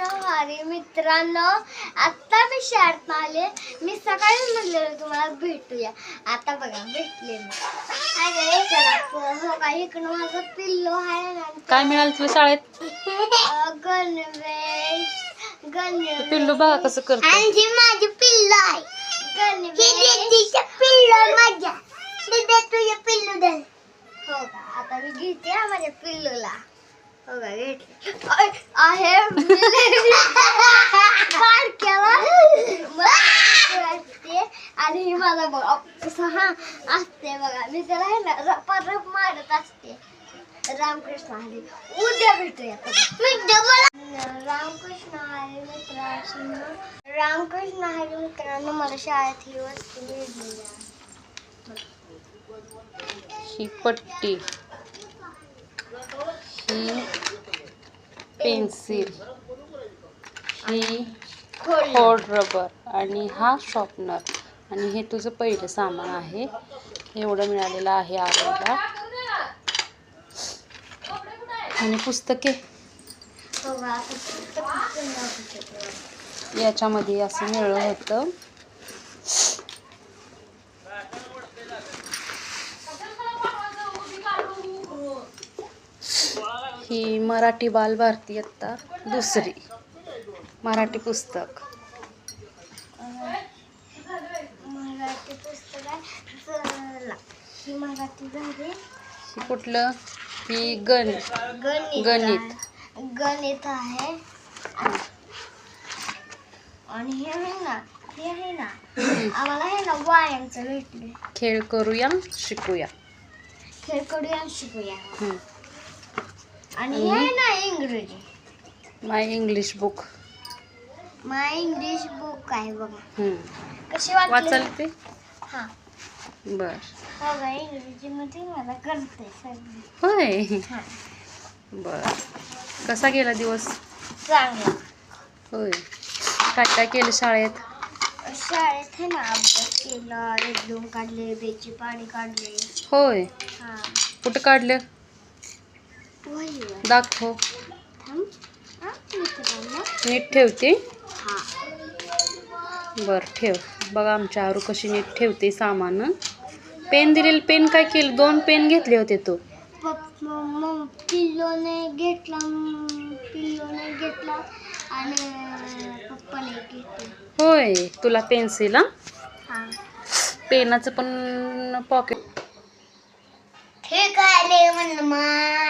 हरी मित्रांनो. आता मी शाळेत आले. मी सकाळी म्हणलेलं तुम्हाला भेटूया. आता बघा भेटले मी. अरे चला हो का इकडं माझं पिल्लो आहे ना. काय मिळालं तुला शाळेत? गणवेश गणवेश. पिल्लू बघा कसं करतो आणि ही माझी पिल्लू आहे. गणवेश. पिल्लू माझ्या. तुझ्या पिल्लू दे. हो का आता मी घेते माझ्या पिल्लूला. हो का घेतले अय, आहे बारक्याला मला वाटते आणि ही माझा बघा कसं हा असते बघा मी त्याला आहे ना रप रप मारत असते रामकृष्ण हरी उद्या भेटूया रामकृष्ण हरी मित्रांनो रामकृष्ण हरी मित्रांनो मला शाळेत ही वस्तू मिळली ही पट्टी पेन्सिल ही खोड रबर आणि हा शॉर्पनर आणि हे तुझं पहिलं सामान आहे. एवढं मिळालेलं आहे आरोला. आणि पुस्तके? हो पुस्तक. याच्यामध्ये असं मिळलं होतं. ही मराठी बालभारती आता दुसरी. मराठी पुस्तक. मराठी पुस्तक आहे चला ही मराठी झाली ही कुठलं? ही गण गणित. गणित. गणित आहे. आणि हे आहे ना हे आहे ना आम्हाला आहे ना व्यायामचं भेटले खेळ करूया शिकूया. खेळ करूया शिकूया. आणि हे ना इंग्रजी. My English book my English book आहे बघा. कशी वाटली वाचाल? ते हा. बर. हो इंग्रजीमध्ये मला करते होय? हा. बर. कसा गेला दिवस? चांगला. होय. काय काय केलं शाळेत? शाळेत आहे ना अभ्यास केला रेडून काढले बेची पाणी काढले. होय. हा. कुठं काढलं? दाखव. नीट ठेवते? बर ठेव. बघा आमच्या आरू कशी नीट ठेवते सामान. पेन दिलेले पेन काय केलं? दोन पेन घेतले होते तू. पिल्लोने घेतला पिल्लोने घेतला आणि पप्पाने घेतला होय तुला पेन्सिल हा? पेनाचं पण पॉकेट ठीक आहे म्हणलं माय